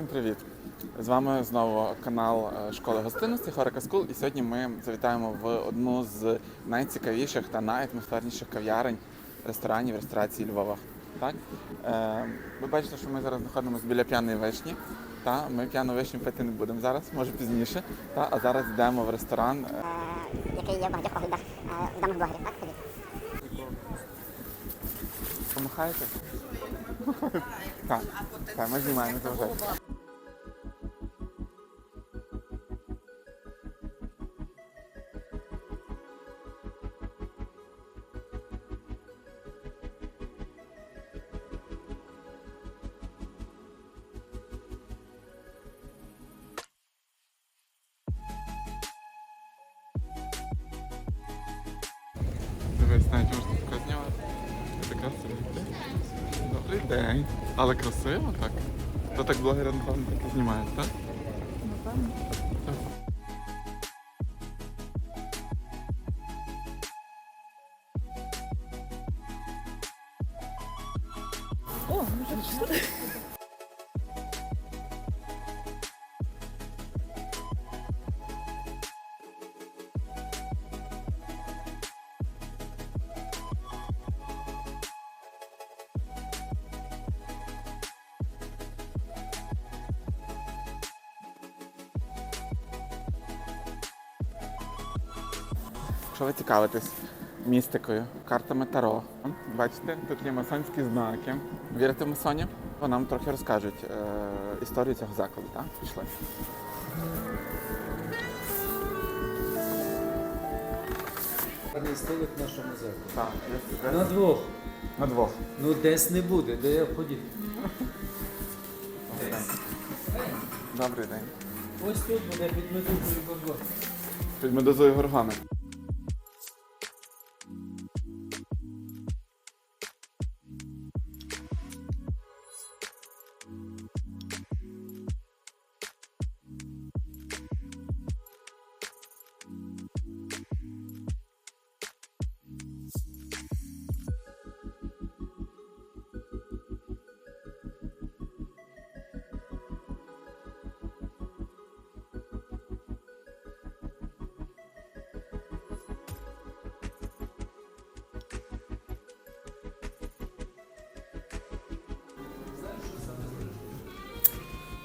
Всім привіт! З вами знову канал е, школи гостинності Хорика Скул. І сьогодні ми завітаємо в одну з найцікавіших та найатмосферніших кав'ярень ресторанів ресторації Львова. Так? Е, ви бачите, що ми зараз знаходимося біля п'яної вишні. Та? Ми п'яну вишню пити не будемо зараз, може пізніше. Та? А зараз йдемо в ресторан. е, який є в багатьох оглядах е, відомих блогерів, так? Помахаєте? Так, ми знімаємо це навіть можна таке знімати. Така собі. Добрий день. Але красиво так. То так блогери, напевно, так і знімають, так? Напевно. Якщо ви цікавитесь містикою, картами Таро, бачите, тут є масонські знаки. Вірите в масонів? Вони нам трохи розкажуть е, історію цього закладу, так? Пішли. Гарний столик в нашому закладі. Так, є На двох. на двох. Ну десь не буде, де я ходіть. Добрий день. Ось тут буде під медузою горгон. Під медузою горгони.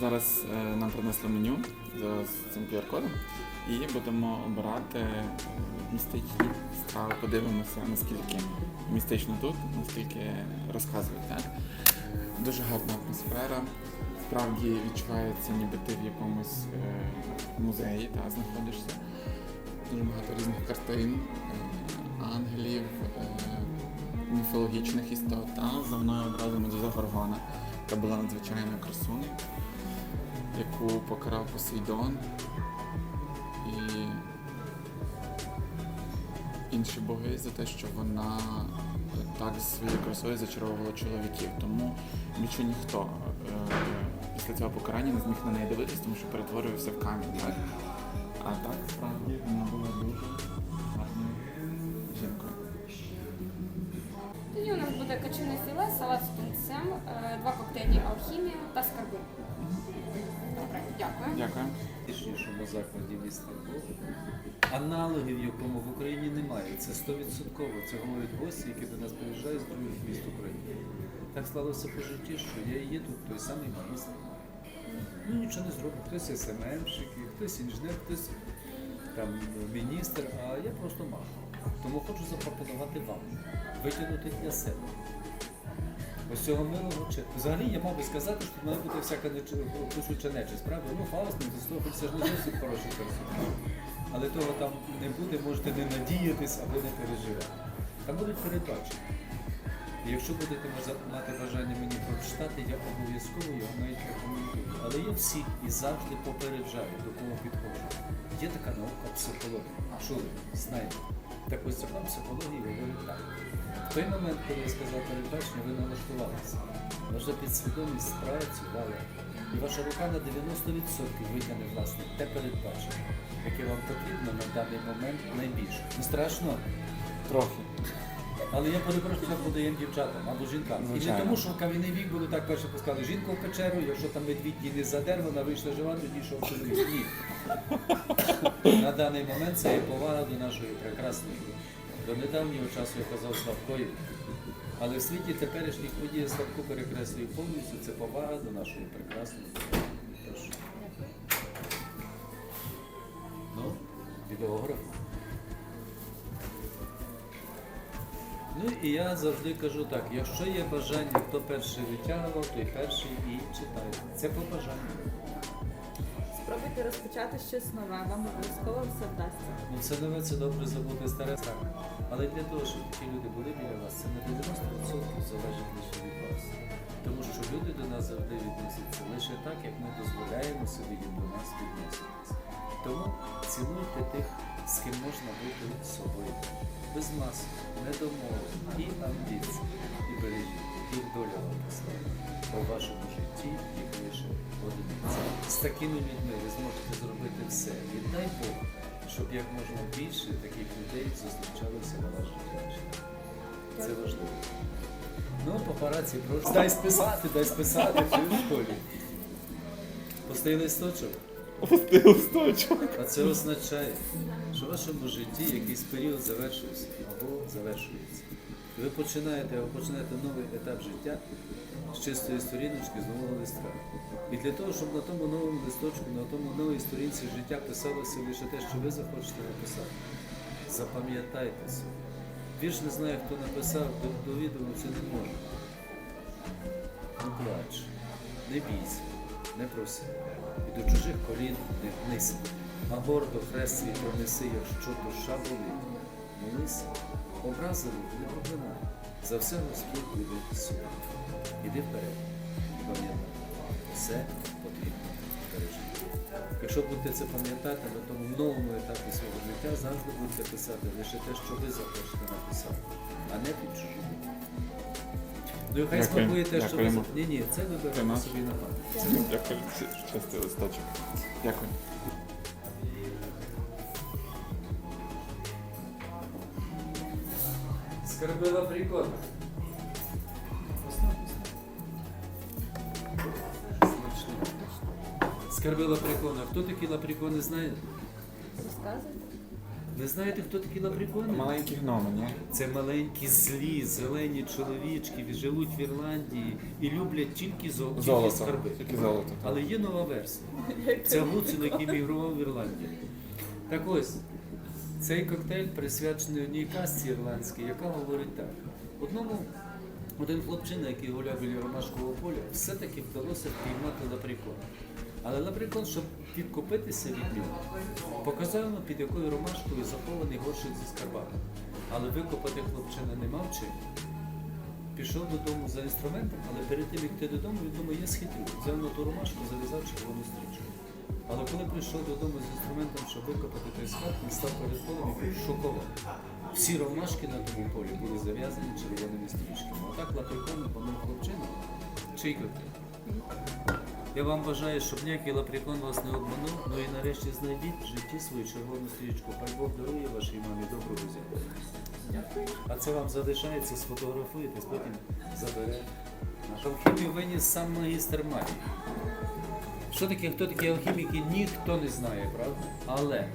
Зараз е, нам принесли меню за цим QR-кодом і будемо обирати е, містичні страви. Подивимося, наскільки містично тут, наскільки розказують. Так? Дуже гарна атмосфера. Справді відчувається, ніби ти в якомусь е, музеї та, знаходишся. Дуже багато різних картин, ангелів, міфологічних істот. Та за мною одразу медуза Горгона, яка була надзвичайною красунею яку покарав Посейдон і інші боги за те, що вона так своєю красою зачаровувала чоловіків. Тому більше ніхто е, після цього покарання не зміг на неї дивитися, тому що перетворювався в камінь. Так? А так справді вона була дуже гарною жінкою. Тоді у нас буде качане філе, салат з тунцем, е, два коктейлі алхімія та скарби. Добре, дякую. Дякую. Найбільшому закладі міста. Аналогів, якому в Україні немає. Це 100%. Це говорять гості, які до нас приїжджають з других міст України. Так склалося по житті, що я і є той самий майстер. Ну нічого не зробив. Хтось СММщик, хтось інженер, хтось там міністр, а я просто мах. Тому хочу запропонувати вам витягнути для себе. Ось цього милого чи взагалі я мав би сказати, що має бути всяка кусюча нечисть, правда? Ну, Фауст, не це ж не зовсім хороший персонаж. Але того там не буде, можете не надіятись або не переживати. Там будуть передбачені. І якщо будете мати бажання мені прочитати, я обов'язково його навіть рекомендую. Але я всіх і завжди попереджаю, до кого підходжу. Є така наука психологія. Чули, знаєте. Так ось закон психології говорить так. В той момент, коли я сказав передбачення, ви налаштувалися. Ваша підсвідомість спрацювала. І ваша рука на 90% витягне власне те передбачення, яке вам потрібно на даний момент найбільше. Не страшно? Трохи. Але я перепрошую, що подаємо дівчатам або жінкам. І не Звичайно. тому, що в кам'яний вік були так перше пускали жінку в печеру, якщо там медвідь її не задер, вона вийшла жива, тоді йшов чоловік. Ні. На даний момент це є повага до нашої прекрасної. До недавнього часу я казав Славкої. Але в світі теперішніх подій Славко перекреслює повністю це повага до нашої прекрасної. Прошу. Ну, відеограф. Ну і я завжди кажу так, якщо є бажання, хто перший витягував, той перший і читає. Це по бажанню. Спробуйте розпочати щось нове, вам обов'язково все вдасться. Ну це нове, це добре забути старе. Але для того, щоб такі люди були біля вас, це на 90% залежить лише від вас. Тому що люди до нас завжди відносяться лише так, як ми дозволяємо собі їм до нас відноситися. Тому цінуйте тих, з ким можна бути собою. Без масок, недомовок і амбіцій. І бережіть, їх доля вам поставить. Бо вашому житті їх лише одиниця. З такими людьми ви зможете зробити все. І дай Бог, щоб як можна більше таких людей зустрічалося на вашому житті. Це важливо. Ну, папараці, прошу. Дай списати, дай списати, ти в школі. Пустий листочок. Пусти листочок. А це означає, що в вашому житті якийсь період завершився або завершується. Ви починаєте або починаєте новий етап життя з чистої сторіночки, з нового листка. І для того, щоб на тому новому листочку, на тому новій сторінці життя писалося лише те, що ви захочете написати. Запам'ятайте собі. Вірш не знає, хто написав, до, до це не може. Не плач, не бійся, не проси. І до чужих колін не гнися. А гордо хрест свій пронеси, якщо душа болить. Молися, образили, не проклинай. За все Господь буде суд. Іди вперед. І пам'ятай, все потрібно пережити. Якщо будете це пам'ятати, на тому новому етапі свого життя завжди будете писати лише те, що ви захочете написати, а не під чужим. Ну і хай смакує те, що ви Ні, ні, це ви наш. собі на пам'ять. Дякую, чистий листочок. Дякую. Скарбила прикольно. Скарбила прикольно. Хто такі лаприкони знає? Розказуйте. Ви знаєте, хто такі лаприкони? Маленькі гноми, ні? Це маленькі злі, зелені чоловічки, живуть в Ірландії і люблять тільки зо- тільки Золото. скарби. Тільки золото. так. Але є нова версія. Це Гуцул, який мігрував в Ірландію. Так ось, цей коктейль присвячений одній казці ірландській, яка говорить так. Одному один хлопчина, який гуляв біля ромашкового поля, все-таки вдалося впіймати лаприкон. Але лаприкон, щоб відкупитися від нього, показав йому, під якою ромашкою захований горщик зі скарбами. Але викопати хлопчина не мав чим. Пішов додому за інструментом, але перед тим, як йти додому, він думає, я схитрю. Взяв на ту ромашку, зав'язав червону стрічку. Але коли прийшов додому з інструментом, щоб викопати той скарб, він став перед полем і шокований. Всі ромашки на тому полі були зав'язані червоними стрічками. Отак лаприкон помив хлопчину. Чий коктейль? Я вам бажаю, щоб ніякий лаприкон вас не обманув, ну і нарешті знайдіть в житті свою червону стрічку. Хай Бог дарує вашій мамі зятя. Дякую. А це вам залишається, сфотографуєтесь, потім забере. Алхімію виніс сам магістр магії. Що таке, хто такі алхіміки, ніхто не знає, правда? Але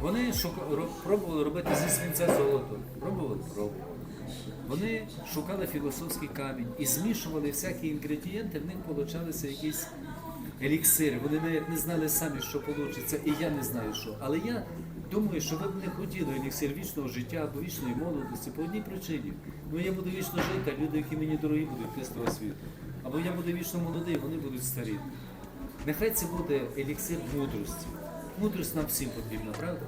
вони шука... ро- пробували робити зі свинця золото. Пробували? Пробували. Вони шукали філософський камінь і змішували всякі інгредієнти, в них получалися якісь еліксири. Вони навіть не знали самі, що вийде, і я не знаю що. Але я думаю, що ви б не хотіли еліксир вічного життя або вічної молодості по одній причині. Ну я буду вічно жити, а люди, які мені дорогі, будуть йти світу. Або я буду вічно молодий, вони будуть старі. Нехай це буде еліксир мудрості. Мудрость нам всім потрібна, правда?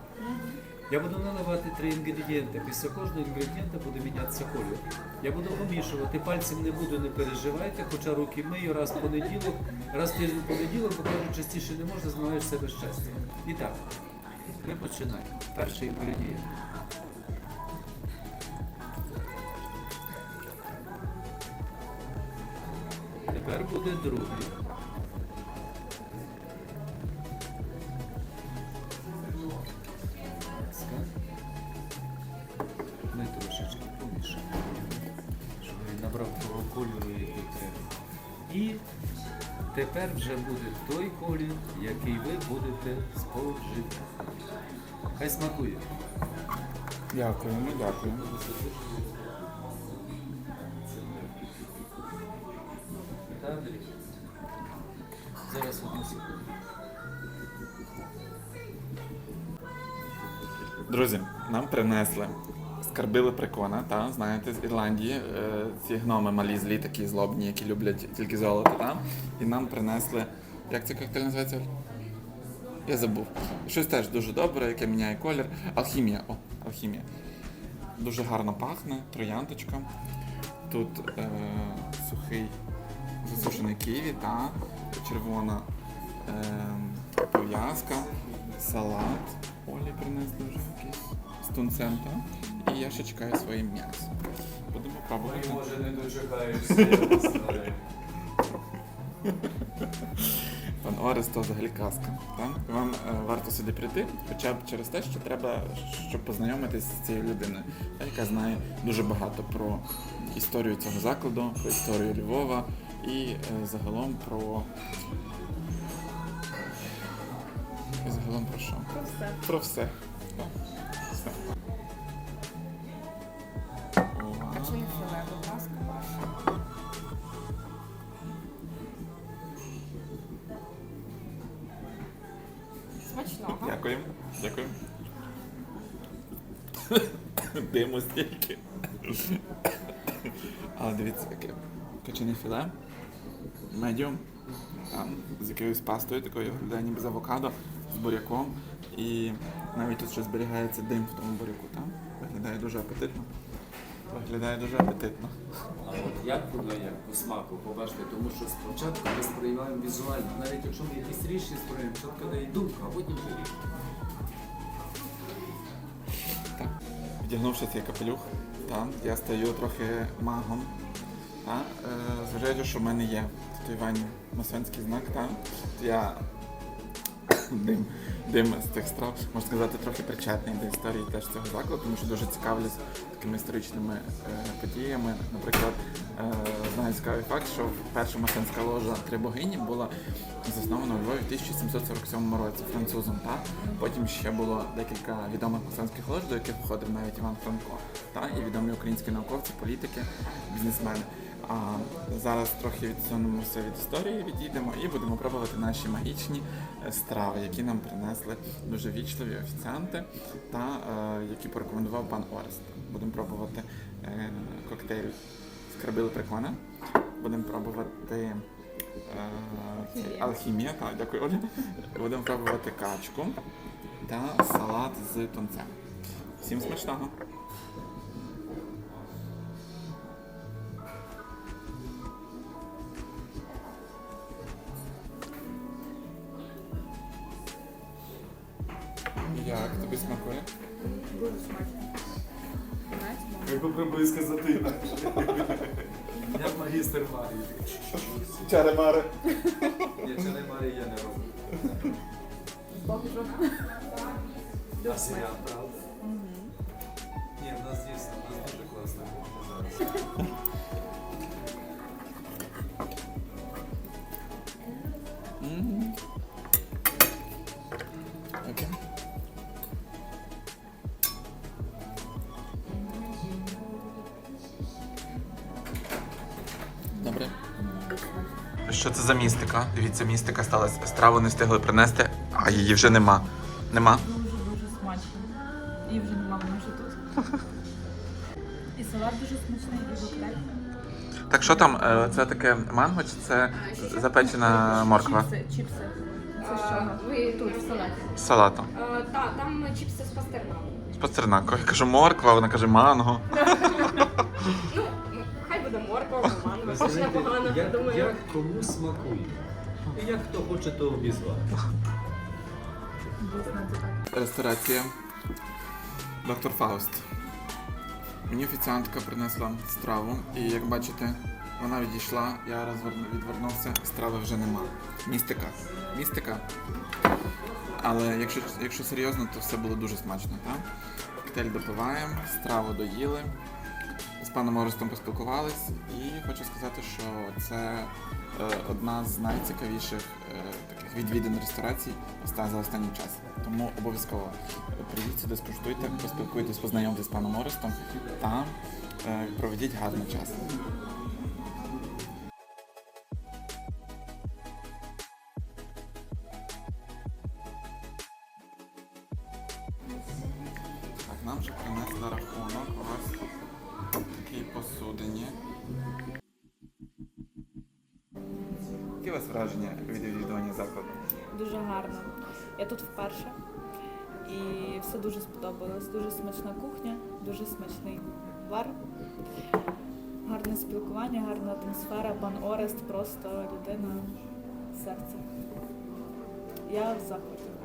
Я буду наливати три інгредієнти. Після кожного інгредієнта буде мінятися кольор. Я буду помішувати, пальцем не буду, не переживайте, хоча руки мию раз в понеділок, раз в тиждень понеділок, бо кажуть, частіше не можна, змагаєш себе щастя. І так, ми починаємо. Перший інгредієнт. Тепер буде другий. Тепер вже буде той колір, який ви будете споживати. Хай смакує. Дякуємо, дякуємо. Андрій? Зараз одну секунду. Друзі, нам принесли скарбили прикона, та, знаєте, з Ірландії. Е, ці гноми малі злі, такі злобні, які люблять тільки золото. Та? І нам принесли. Як цей коктейль називається? Я забув. Щось теж дуже добре, яке міняє колір. Алхімія. О, алхімія. Дуже гарно пахне, трояндочка. Тут е, сухий засушений ківі та червона пов'язка, салат. Олі принесли вже якийсь з тунцем, та? І я ще чекаю своє м'ясо. Будемо пробувати. Може, не дочекаєшся. Пан Орес то взагалі казка. Так? Вам е, варто сюди прийти, хоча б через те, що треба, щоб познайомитись з цією людиною, яка знає дуже багато про історію цього закладу, про історію Львова і е, загалом про. І загалом про що? Про все. Про все. Філе, будь ласка, ваше. Смачного. Дякую. Дякую. Диму стільки. Але дивіться, яке качане філе. Медіум. З якоюсь пастою такою ніби з авокадо, з буряком. І навіть тут ще зберігається дим в тому буряку. Там. Виглядає дуже апетитно. Виглядає дуже апетитно. А от як воно як по смаку, побачите, тому що спочатку ми сприймаємо візуально, навіть якщо ми якісь рішення сприймаємо, спочатку дає думка, а потім вже рішення. Так. Вдягнувши цей капелюх, та, я стаю трохи магом. Та, е, зважаючи, що в мене є татуювання масонський знак, та, то я дим, дим з тих страв, можна сказати, трохи причетний до історії теж цього закладу, тому що дуже цікавлюсь такими історичними е, подіями. Наприклад, е, знаю цікавий факт, що перша масонська ложа Три богині була заснована у Львові в 1747 році французом. Та? Потім ще було декілька відомих масонських лож, до яких входив навіть Іван Франко, та? і відомі українські науковці, політики, бізнесмени. А зараз трохи відсунемося від історії, відійдемо і будемо пробувати наші магічні е, страви, які нам принесли дуже вічливі офіціанти та е, які порекомендував пан Орест. Будемо пробувати е, коктейль скарбили прикона. Будемо пробувати е, алхімія, так, дякую, Оля. Будемо пробувати качку та салат з тунцем. Всім смачного! Магістр Марії. Чари-мари. Ні, чари Марії я не роблю. А серіал, правда? Ні, в нас дійсно, в нас дуже класна зараз. Що це за містика? Дивіться, містика сталася. Страву не встигли принести, а її вже нема. Нема? Дуже-дуже смачно. І вже нема вона вже тут. І салат дуже смачний, і коктейль. Так що там? е, Це таке манго чи це запечена морква? Чіпси, чіпси. Це? Ви тут в салаті. З салату. Так, там чіпси з пастернаком. З пастернаку. Я кажу морква, вона каже манго. Ну, знаєте, непогано, як, думаю. як кому смакує. І як хто хоче, то обізвати. Ресторація Доктор Фауст. Мені офіціантка принесла страву, і як бачите, вона відійшла, я розверну- відвернувся, страви вже нема. Містика. Містика. Але якщо, якщо серйозно, то все було дуже смачно, так? Коктейль допиваємо, страву доїли. Паном Орестом поспілкувались, і хочу сказати, що це е, одна з найцікавіших е, таких відвідин ресторацій за останній час. Тому обов'язково приїдьте, сюди, скуштуйте, поспілкуйтесь, познайомтесь з паном Орестом та е, проведіть гарний час. Все дуже сподобалось. Дуже смачна кухня, дуже смачний бар. Гарне спілкування, гарна атмосфера. Пан Орест просто людина серця. Я в захваті.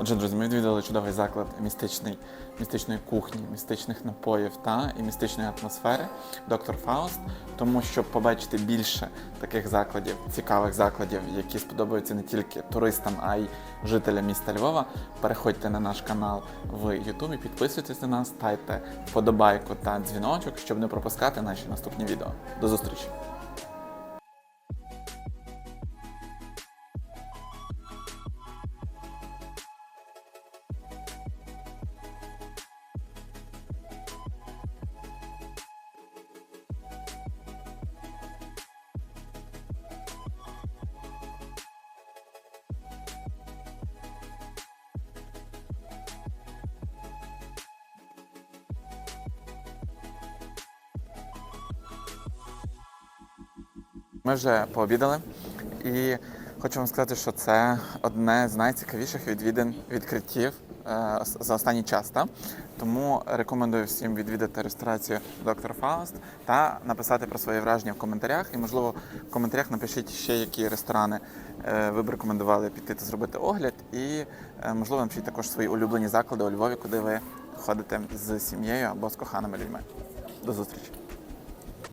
Отже, друзі, ми відвідали чудовий заклад містичний, містичної кухні, містичних напоїв та і містичної атмосфери доктор Фауст. Тому щоб побачити більше таких закладів, цікавих закладів, які сподобаються не тільки туристам, а й жителям міста Львова, переходьте на наш канал в Ютубі, підписуйтесь на нас, ставте вподобайку та дзвіночок, щоб не пропускати наші наступні відео. До зустрічі! Ми вже пообідали і хочу вам сказати, що це одне з найцікавіших відвідин відкриттів е, за останній час. Та? Тому рекомендую всім відвідати ресторацію Доктор Фауст та написати про свої враження в коментарях. І, можливо, в коментарях напишіть ще, які ресторани е, ви б рекомендували піти та зробити огляд. І, е, можливо, напишіть також свої улюблені заклади у Львові, куди ви ходите з сім'єю або з коханими людьми. До зустрічі!